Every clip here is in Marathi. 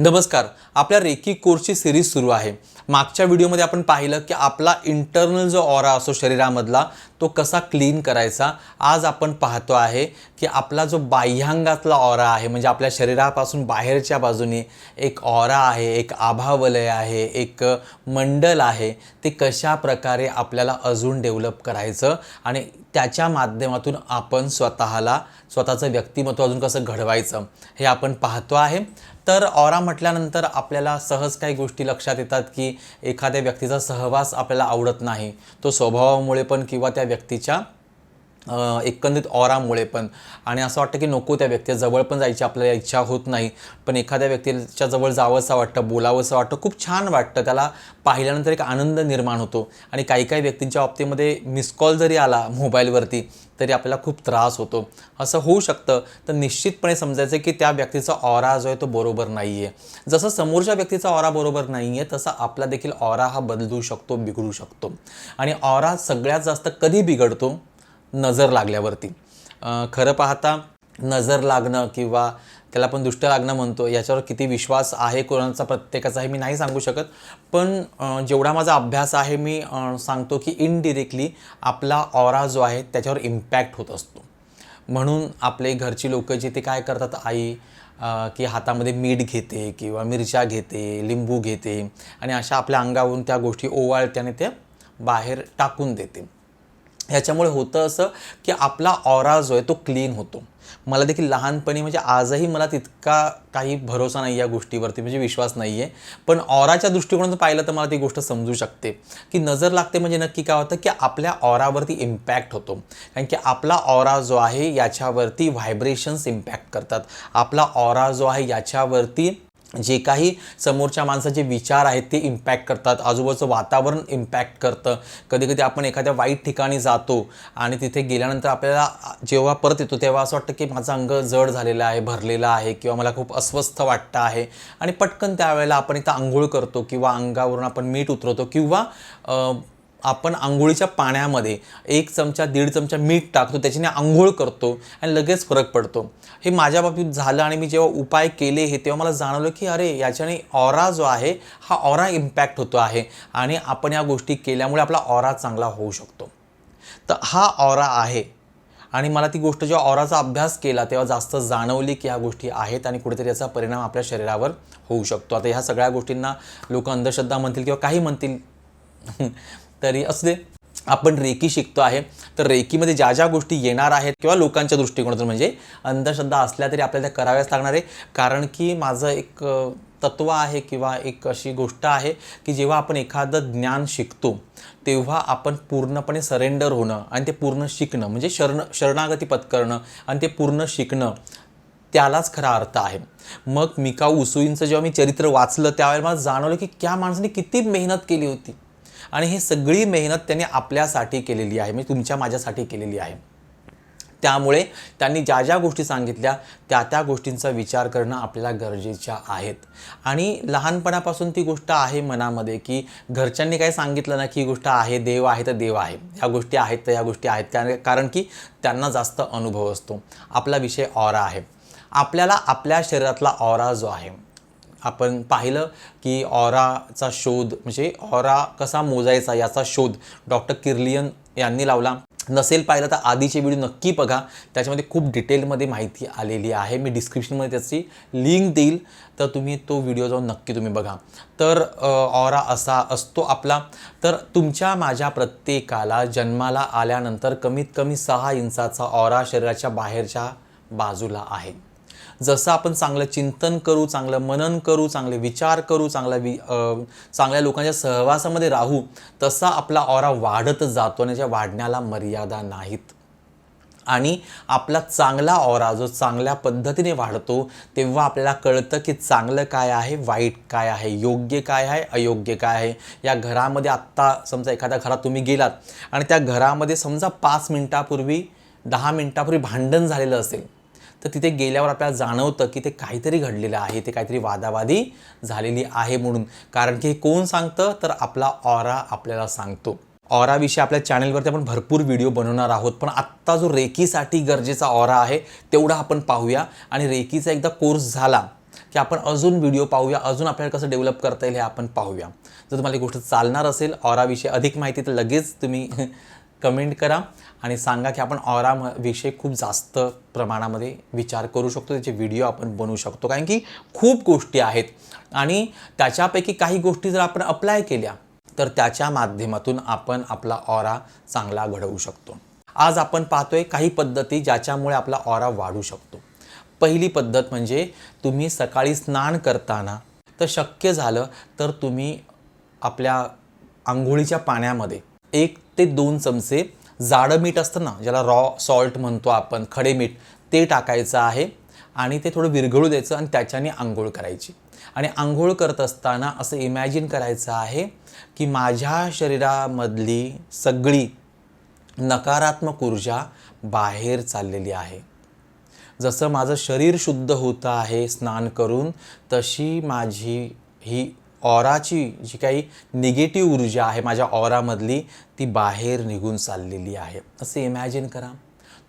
नमस्कार. आपल्या रेकी कोर्सची सिरीज सुरू आहे. मागच्या व्हिडिओमध्ये आपण पाहिलं की आपला इंटरनल जो ऑरा असतो शरीरामधला तो कसा क्लीन करायचा? आज आपण पाहतो आहे की आपला जो बाह्यांगातला ऑरा आहे म्हणजे आपल्या शरीरापासून बाहेरच्या बाजूने एक ऑरा आहे एक आभावलय आहे एक मंडल आहे ते कशा प्रकारे आपल्याला अजून डेव्हलप करायचं? आणि त्याच्या माध्यमातून आपण स्वतःला स्वतःचं व्यक्तिमत्व अजून कसं घडवायचं हे आपण पाहतो आहे. तर ऑरा म्हटल्यानंतर आपल्याला सहज काही गोष्टी लक्षात येतात की एखाद्या व्यक्तीचा सहवास आपल्याला आवडत नाही. तो स्वभावामुळे पण किंवा त्या व्यक्तीच्या एकंदरीत ऑरामुळे पण. आणि असं वाटतं की नको त्या व्यक्तीजवळ जवळ पण जायची आपल्याला इच्छा होत नाही. पण एखाद्या व्यक्तीच्या जवळ जावंसं वाटतं बोलावंसं वाटतं खूप छान वाटतं. त्याला पाहिल्यानंतर एक आनंद निर्माण होतो. आणि काही काही व्यक्तींच्या बाबतीमध्ये मिस कॉल जरी आला मोबाईलवरती तरी आपल्याला खूप त्रास होतो. असं होऊ शकतं. तर निश्चितपणे समजायचं की त्या व्यक्तीचा ऑरा जो आहे तो बरोबर नाही आहे जसं समोरच्या व्यक्तीचा ऑरा बरोबर नाही आहे तसा आपला देखील ऑरा हा बदलू शकतो बिघडू शकतो. आणि ऑरा सगळ्यात जास्त कधी बिघडतो? नजर लागल्यावरती. खरं पाहता नजर लागणं किंवा त्याला आपण दुष्ट लागणं म्हणतो याच्यावर किती विश्वास आहे कोणाचा प्रत्येकाचा हे मी नाही सांगू शकत. पण जेवढा माझा अभ्यास आहे मी सांगतो की इनडिरेक्टली आपला ऑरा जो आहे त्याच्यावर इम्पॅक्ट होत असतो. म्हणून आपले घरची लोकं जे ते काय करतात आई की हातामध्ये मीठ घेते किंवा मिरच्या घेते लिंबू घेते आणि अशा आपल्या अंगावरून त्या गोष्टी ओवाळते आणि त्या बाहेर टाकून देते. ह्याच्यामुळे होतं असं की आपला ऑरा जो आहे तो क्लीन होतो. मला देखील लहानपणी म्हणजे आजही मला तितका काही भरोसा नाही या गोष्टीवरती म्हणजे विश्वास नाही आहे पण ऑराच्या दृष्टिकोनातून पाहिलं तर मला ती गोष्ट समजू शकते. की नजर लागते म्हणजे नक्की काय होतं की आपल्या ऑरावरती इम्पॅक्ट होतो. कारण की आपला ऑरा जो आहे याच्यावरती व्हायब्रेशन्स इम्पॅक्ट करतात. आपला ऑरा जो आहे याच्यावरती जे काही समोरच्या माणसाचे विचार आहेत ते इम्पॅक्ट करतात. आजूबाजूचं वातावरण इम्पॅक्ट करतं. कधी कधी आपण एखाद्या वाईट ठिकाणी जातो आणि तिथे गेल्यानंतर आपल्याला जेव्हा परत येतो तेव्हा असं वाटतं की माझं अंग जड झालेलं आहे भरलेलं आहे किंवा मला खूप अस्वस्थ वाटतं आहे. आणि पटकन त्यावेळेला आपण इथं आंघोळ करतो किंवा अंगावरून आपण मीठ उतरवतो किंवा आपण आंघोळीच्या पाण्यामध्ये एक चमचा दीड चमचा मीठ टाकतो त्याच्याने आंघोळ करतो आणि लगेच फरक पडतो. हे माझ्या बाबतीत झालं आणि मी जेव्हा उपाय केले हे तेव्हा मला जाणवलं की अरे याच्याने ऑरा जो आहे हा ऑरा इम्पॅक्ट होतो आहे आणि आपण या गोष्टी केल्यामुळे आपला ऑरा चांगला होऊ शकतो. तर हा ऑरा आहे आणि मला ती गोष्ट जेव्हा ऑराचा अभ्यास केला तेव्हा जास्त जाणवली की ह्या गोष्टी आहेत आणि कुठेतरी याचा परिणाम आपल्या शरीरावर होऊ शकतो. आता ह्या सगळ्या गोष्टींना लोक अंधश्रद्धा म्हणतील किंवा काही म्हणतील तरी असू दे. आपण रेकी शिकतो आहे. तर रेकीमध्ये ज्या ज्या गोष्टी येणार आहेत किंवा लोकांच्या दृष्टिकोनातून म्हणजे अंधश्रद्धा असल्या तरी आपल्याला त्या कराव्याच लागणार आहे. कारण की माझं एक तत्व आहे किंवा एक अशी गोष्ट आहे की जेव्हा आपण एखादं ज्ञान शिकतो तेव्हा आपण पूर्णपणे सरेंडर होणं आणि ते पूर्ण शिकणं म्हणजे शरण शरणागती पत्करणं आणि ते पूर्ण शिकणं त्यालाच खरा अर्थ आहे. मग मिकाऊ उसुईंचं जेव्हा मी चरित्र वाचलं त्यावेळेला मला जाणवलं की त्या माणसाने किती मेहनत केली होती. आणि ही सगळी मेहनत त्यांनी आपल्यासाठी केलेली आहे म्हणजे तुमच्या माझ्यासाठी केलेली आहे. त्यामुळे त्यांनी ज्या ज्या गोष्टी सांगितल्या त्या त्या गोष्टींचा विचार करणं आपल्याला गरजेच्या आहेत. आणि लहानपणापासून ती गोष्ट आहे मनामध्ये की घरच्यांनी काय सांगितलं ना की ही गोष्ट आहे देव आहे तर देव आहे. ह्या गोष्टी आहेत तर ह्या गोष्टी आहेत. त्या कारण की त्यांना जास्त अनुभव असतो. आपला विषय ऑरा आहे. आपल्याला आपल्या शरीरातला ऑरा जो आहे आपण पाहिलं की ऑराचा शोध म्हणजे ऑरा कसा मोजायचा याचा शोध डॉक्टर किर्लियन यांनी लावला. नसेल पाहिलं तर आधीचे व्हिडिओ नक्की बघा. त्याच्यामध्ये खूप डिटेलमध्ये माहिती आलेली आहे. मी डिस्क्रिप्शनमध्ये त्याची लिंक देईल. तर तुम्ही तो व्हिडिओ जाऊन नक्की तुम्ही बघा. तर ऑरा असा असतो आपला. तर तुमच्या माझ्या प्रत्येकाला जन्माला आल्यानंतर कमीत कमी सहा इंचाचा ऑरा शरीराच्या बाहेरच्या बाजूला आहे. जसं आपण चांगलं चिंतन करू चांगलं मनन करू चांगले विचार करू चांगला वि चांगल्या लोकांच्या सहवासामध्ये राहू तसा आपला ऑरा वाढत जातो आणि त्याच्या वाढण्याला मर्यादा नाहीत. आणि आपला चांगला ऑरा जो चांगल्या पद्धतीने वाढतो तेव्हा आपल्याला कळतं की चांगलं काय आहे वाईट काय आहे योग्य काय आहे अयोग्य काय आहे. या घरामध्ये आत्ता समजा एखाद्या घरात तुम्ही गेलात आणि त्या घरामध्ये समजा पाच मिनटापूर्वी दहा मिनटापूर्वी भांडण झालेलं असेल तर तिथे गेल्यावर आपल्याला जाणवतं की ते काहीतरी घडलेलं आहे ते काहीतरी वादावादी झालेली आहे म्हणून. कारण की हे कोण सांगतं? तर आपला ऑरा आपल्याला सांगतो. ऑराविषयी आपल्या चॅनलवरती आपण भरपूर व्हिडिओ बनवणार आहोत पण आत्ता जो रेकीसाठी गरजेचा ऑरा आहे तेवढा आपण पाहूया. आणि रेकीचा एकदा कोर्स झाला की आपण अजून व्हिडिओ पाहूया अजून आपल्याला कसं डेव्हलप करता येईल हे आपण पाहूया. जर तुम्हाला ही गोष्ट चालणार असेल ऑराविषयी अधिक माहिती तर लगेच तुम्ही कमेंट करा आणि सांगा की आपण ऑराविषयी म- खूप जास्त प्रमाणामध्ये विचार करू शकतो त्याचे व्हिडिओ आपण बनवू शकतो. कारण की खूप गोष्टी आहेत. आणि त्याच्यापैकी काही गोष्टी जर आपण अप्लाय केल्या तर त्याच्या माध्यमातून आपण आपला ऑरा चांगला घडवू शकतो. आज आपण पाहतोय काही पद्धती ज्याच्यामुळे आपला ऑरा वाढू शकतो. पहिली पद्धत म्हणजे तुम्ही सकाळी स्नान करताना तर शक्य झालं तर तुम्ही आपल्या आंघोळीच्या पाण्यामध्ये एक ते दोन चमचे जाडं मीठ असतं ना ज्याला रॉ सॉल्ट म्हणतो आपण खडे मीठ ते टाकायचं आहे आणि ते थोडं विरघळू द्यायचं आणि त्याच्याने आंघोळ करायची. आणि आंघोळ करत असताना असं इमॅजिन करायचं आहे की माझ्या शरीरामधली सगळी नकारात्मक ऊर्जा बाहेर चाललेली आहे. जसं माझं शरीर शुद्ध होतं आहे स्नान करून तशी माझी ही ऑराची जी काही निगेटिव्ह ऊर्जा आहे माझ्या ऑरामधली ती बाहेर निघून चाललेली आहे. असं इमॅजिन करा.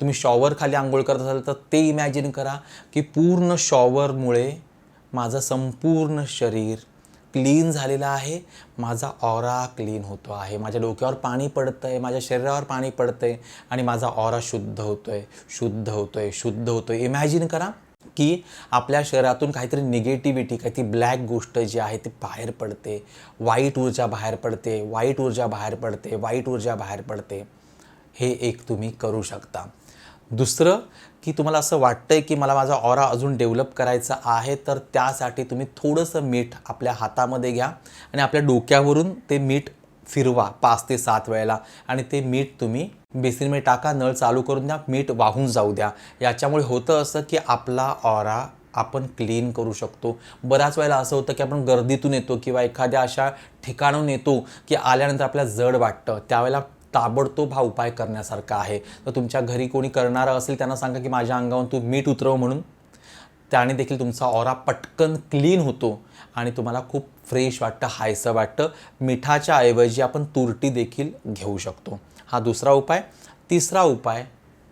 तुम्ही शॉवर खाली आंघोळ करत असाल तर ते इमॅजिन करा की पूर्ण शॉवरमुळे माझं संपूर्ण शरीर क्लीन झालेला आहे माझा ऑरा क्लीन होतो आहे. माझ्या डोक्यावर पाणी पडतं आहे माझ्या शरीरावर पाणी पडतं आहे आणि माझा ऑरा शुद्ध होतो आहे शुद्ध होतो आहे शुद्ध होतो आहे इमॅजिन करा. की आपल्या शरीरातून काहीतरी निगेटिव्हिटी काहीतरी ब्लॅक गोष्ट जी आहे ती बाहेर पडते. वाईट ऊर्जा बाहेर पडते. वाईट ऊर्जा बाहेर पडते. वाईट ऊर्जा बाहेर पडते. हे एक तुम्ही करू शकता. दुसरं की तुम्हाला असं वाटतं आहे की मला माझा ऑरा अजून डेव्हलप करायचा आहे तर त्यासाठी तुम्ही थोडंसं मीठ आपल्या हातामध्ये घ्या आणि आपल्या डोक्यावरून ते मीठ फिरवा पाच ते सात वेळेला. आणि ते मीठ तुम्ही बेसिनमध्ये टाका नळ चालू करून द्या मीठ वाहून जाऊ द्या. याच्यामुळे होतं असं की आपला ऑरा आपण क्लीन करू शकतो. बऱ्याच वेळेला असं होतं की आपण गर्दीतून येतो किंवा एखाद्या अशा ठिकाणून येतो की आल्यानंतर आपल्याला जड वाटतं. त्यावेळेला ताबडतोब हा उपाय करण्यासारखा आहे. तर तुमच्या घरी कोणी करणारं असेल त्यांना सांगा की माझ्या अंगावर तू मीठ उतरव म्हणून. त्याने देखील तुमचा ऑरा पटकन क्लीन होतो आणि तुम्हाला खूप फ्रेश वाटतं हायसं वाटतं. मिठाच्या ऐवजी आपण तुरटी देखील घेऊ शकतो. हा दुसरा उपाय. तिसरा उपाय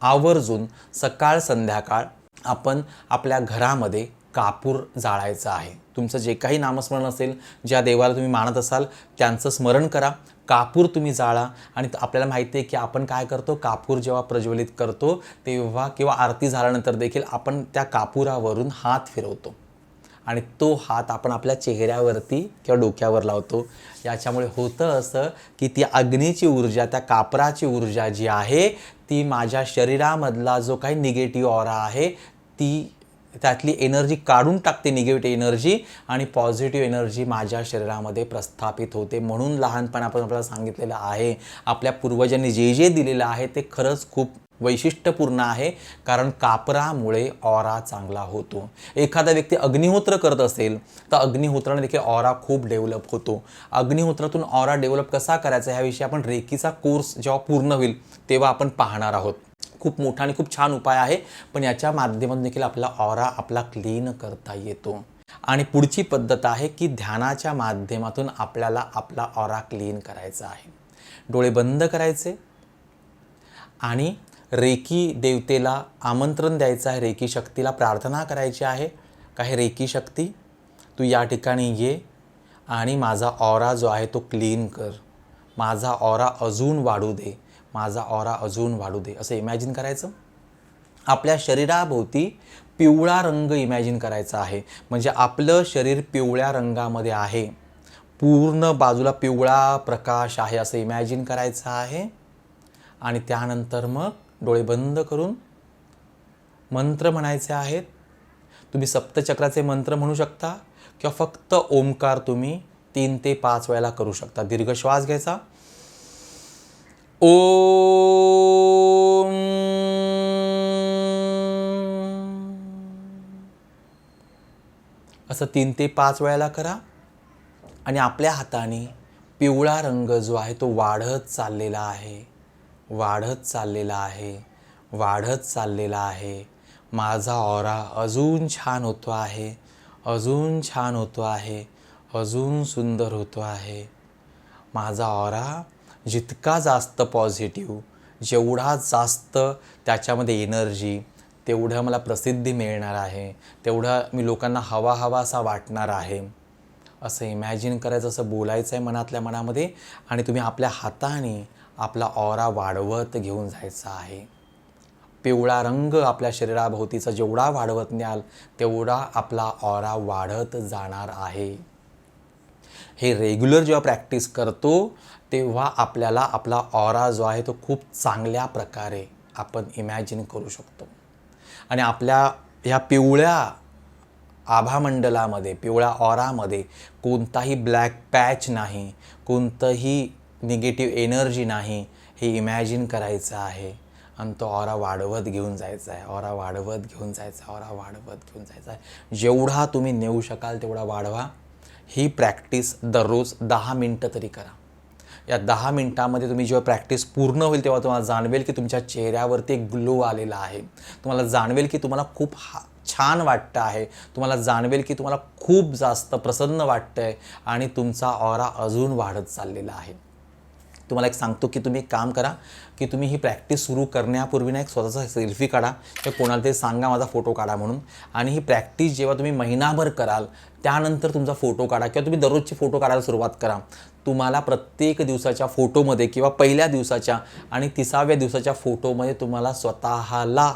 आवर्जून सकाळ संध्याकाळ आपण आपल्या घरामध्ये कापूर जाळायचं आहे. तुमचं जे काही नामस्मरण असेल ज्या देवाला तुम्ही मानत असाल त्यांचं स्मरण करा. कापूर तुम्ही जाळा. आणि आपल्याला माहिती आहे की आपण काय करतो? कापूर जेव्हा प्रज्वलित करतो तेव्हा किंवा आरती झाल्यानंतर देखील आपण त्या कापुरावरून हात फिरवतो. आणि तो हात आपण आपल्या चेहऱ्यावरती किंवा डोक्यावर लावतो. याच्यामुळे होतं असं की ती अग्नीची ऊर्जा त्या कापराची ऊर्जा जी आहे ती माझ्या शरीरामधला जो काही निगेटिव्ह ऑरा आहे ती त्यातली एनर्जी काढून टाकते निगेटिव्ह एनर्जी आणि पॉझिटिव्ह एनर्जी माझ्या शरीरामध्ये प्रस्थापित होते म्हणून लहानपणापासून आपल्याला सांगितलेलं आहे. आपल्या पूर्वजांनी जे जे दिलेलं आहे ते खरंच खूप वैशिष्ट्यपूर्ण आहे कारण कापरामुळे ऑरा चांगला होतो. एखादा व्यक्ती अग्निहोत्र करत असेल तर अग्निहोत्राने देखील ऑरा खूप डेव्हलप होतो. अग्निहोत्रातून ऑरा डेव्हलप कसा करायचा ह्याविषयी आपण रेकीचा कोर्स जेव्हा पूर्ण होईल तेव्हा आपण पाहणार आहोत. खूप मोठा आणि खूप छान उपाय आहे. पण याच्या माध्यमातून देखील आपला ऑरा आपला क्लीन करता येतो. आणि पुढची पद्धत आहे की ध्यानाच्या माध्यमातून आपल्याला आपला ऑरा क्लीन करायचा आहे. डोळे बंद करायचे. आणि रेकी देवतेला आमंत्रण द्यायचं आहे. रेकी शक्तीला प्रार्थना करायची आहे. काही रेकी शक्ती? तू या ठिकाणी ये आणि माझा ऑरा जो आहे तो क्लीन कर. माझा ऑरा अजून वाढू दे. माझा ऑरा अजून वाढू दे असं इमॅजिन करायचं? आपल्या शरीराभोवती पिवळा रंग इमॅजिन करायचा आहे. म्हणजे आपलं शरीर पिवळ्या रंगामध्ये आहे. पूर्ण बाजूला पिवळा प्रकाश आहे असं इमॅजिन करायचं आहे. आणि त्यानंतर मग डोळे बंद करून मंत्र म्हणायचे आहेत. तुम्ही सप्तचक्राचे मंत्र म्हणू शकता किंवा फक्त ओंकार तुम्ही तीन ते पाच वेळेला करू शकता. दीर्घ श्वास घ्यायचा. ओ असं तीन ते पाच वेळेला करा. आणि आपल्या हाताने पिवळा रंग जो आहे तो वाढत चाललेला आहे. वाढत चाललेला आहे. वाढत चाललेला आहे. माझा ऑरा अजून छान होतो आहे. अजून छान होतो आहे. अजून सुंदर होतो आहे. माझा ऑरा जितका जास्त पॉझिटिव्ह जेवढा जास्त त्याच्यामध्ये एनर्जी तेवढं मला प्रसिद्धी मिळणार आहे तेवढं मी लोकांना हवा हवा असा वाटणार आहे. असं इमॅजिन करायचं असं बोलायचं आहे मनातल्या मनामध्ये आणि तुम्ही आपल्या हाताने आपला ऑरा वाढवत घेऊन जायचा आहे. पिवळा रंग आपल्या शरीराभोवतीचा जेवढा वाढवत न्याल तेवढा आपला ऑरा वाढत जाणार आहे. हे रेग्युलर जेव्हा प्रॅक्टिस करतो तेव्हा आपल्याला आपला ऑरा जो आहे तो खूप चांगल्या प्रकारे आपण इमॅजिन करू शकतो. आणि आपल्या ह्या पिवळ्या आभामंडलामध्ये पिवळ्या ऑरामध्ये कोणताही ब्लॅक पॅच नाही कोणतंही निगेटिव्ह एनर्जी नाही हे इमॅजिन करायचं आहे. आणि तो ऑरा वाढवत घेऊन जायचा आहे. ऑरा वाढवत घेऊन जायचा ऑरा वाढवत घेऊन जायचा आहे. जेवढा तुम्ही नेऊ शकाल तेवढा वाढवा. ही प्रॅक्टिस दररोज दहा मिनटं तरी करा. या दहा मिनटामध्ये तुम्ही जेव्हा प्रॅक्टिस पूर्ण होईल तेव्हा तुम्हाला जाणवेल की तुमच्या चेहऱ्यावरती एक ग्लो आलेला आहे. तुम्हाला जाणवेल की तुम्हाला खूप हा छान वाटतं आहे. तुम्हाला जाणवेल की तुम्हाला खूप जास्त प्रसन्न वाटतं आहे आणि तुमचा ऑरा अजून वाढत चाललेला आहे. तुम्हाला एक सांगतो की तुम्ही एक काम करा की तुम्ही ही प्रॅक्टिस सुरू करण्यापूर्वी ना एक स्वतःचा सेल्फी काढा किंवा कोणाला तरी सांगा माझा फोटो काढा म्हणून. आणि ही प्रॅक्टिस जेव्हा तुम्ही महिनाभर कराल त्यानंतर तुमचा फोटो काढा किंवा तुम्ही दररोजचे फोटो काढायला सुरुवात करा. तुम्हाला प्रत्येक दिवसाच्या फोटोमध्ये किंवा पहिल्या दिवसाच्या आणि तिसाव्या दिवसाच्या फोटोमध्ये तुम्हाला स्वतःला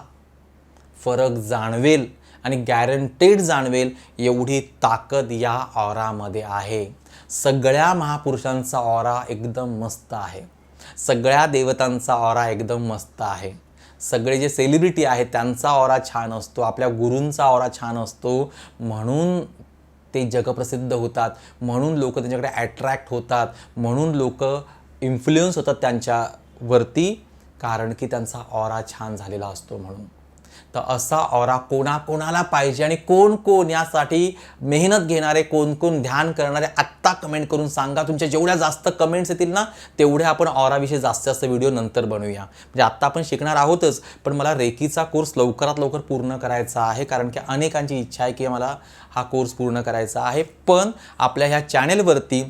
फरक जाणवेल. आणि गॅरंटेड जाणवेल एवढी ताकद या ऑरामध्ये आहे. सगळ्या महापुरुषांचा ऑरा एकदम मस्त आहे. सगळ्या देवतांचा ऑरा एकदम मस्त आहे. सगळे जे सेलिब्रिटी आहेत त्यांचा ऑरा छान असतो आपल्या गुरूंचा ऑरा छान असतो. म्हणून ते जगप्रसिद्ध होतात म्हणून लोक त्यांच्याकडे ॲट्रॅक्ट होतात म्हणून लोक इन्फ्लुएन्स होतात त्यांच्यावरती कारण की त्यांचा ऑरा छान झालेला असतो म्हणून. तर असा ऑरा कोणाकोणाला पाहिजे आणि कोण कोण यासाठी मेहनत घेणारे कोण कोण ध्यान करणारे आत्ता कमेंट करून सांगा. तुमच्या जेवढ्या जास्त कमेंट्स येतील ना तेवढ्या आपण ऑराविषयी जास्त जास्त व्हिडिओ नंतर बनवूया. म्हणजे आत्ता आपण शिकणार आहोतच पण मला रेकीचा कोर्स लवकरात लवकर पूर्ण करायचा आहे कारण की अनेकांची इच्छा आहे की मला हा कोर्स पूर्ण करायचा आहे. पण आपल्या ह्या चॅनेलवरती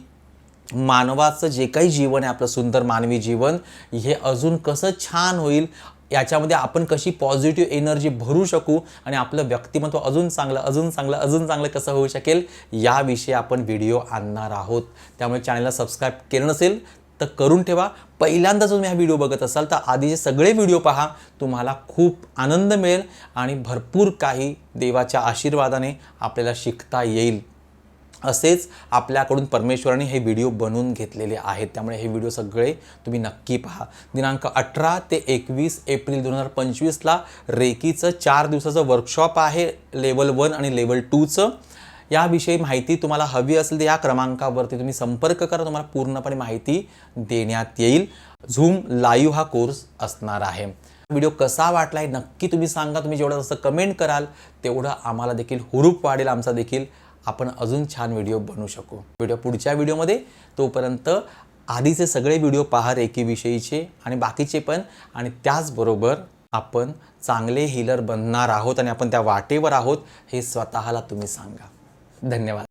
मानवाचं जे काही जीवन आहे आपलं सुंदर मानवी जीवन हे अजून कसं छान होईल याच्यामध्ये आपण कशी पॉझिटिव्ह एनर्जी भरू शकू आणि आपलं व्यक्तिमत्व अजून चांगलं अजून चांगलं अजून चांगलं कसं होऊ शकेल याविषयी आपण व्हिडिओ आणणार आहोत. त्यामुळे चॅनलला सबस्क्राईब केलं नसेल तर करून ठेवा. पहिल्यांदा जर तुम्ही हा व्हिडिओ बघत असाल तर आधीचे सगळे व्हिडिओ पहा. तुम्हाला खूप आनंद मिळेल आणि भरपूर काही देवाच्या आशीर्वादाने आपल्याला शिकता येईल. असेच आपल्याकडून परमेश्वराने हे व्हिडिओ बनवून घेतलेले आहेत. त्यामुळे हे व्हिडिओ सगळे तुम्ही नक्की पहा. दिनांक अठरा ते एकवीस एप्रिल दोन हजार पंचवीसला रेकीचं चार दिवसाचं वर्कशॉप आहे लेवल वन आणि लेवल टूचं याविषयी माहिती तुम्हाला हवी असेल तर या क्रमांकावरती तुम्ही संपर्क करा. तुम्हाला पूर्णपणे माहिती देण्यात येईल. झूम लाईव्ह हा कोर्स असणार आहे. व्हिडिओ कसा वाटला आहे नक्की तुम्ही सांगा. तुम्ही जेवढं जसं कमेंट कराल तेवढं आम्हाला देखील हुरूप वाढेल आमचा देखील आपण अजून छान व्हिडिओ बनवू शकू. व्हिडिओ पुढच्या व्हिडिओमध्ये तोपर्यंत आधीचे सगळे व्हिडिओ पहा रेकीविषयीचे आणि बाकीचे पण. आणि त्याचबरोबर आपण चांगले हिलर बनणार आहोत आणि आपण त्या वाटेवर आहोत हे स्वतःला तुम्ही सांगा. धन्यवाद.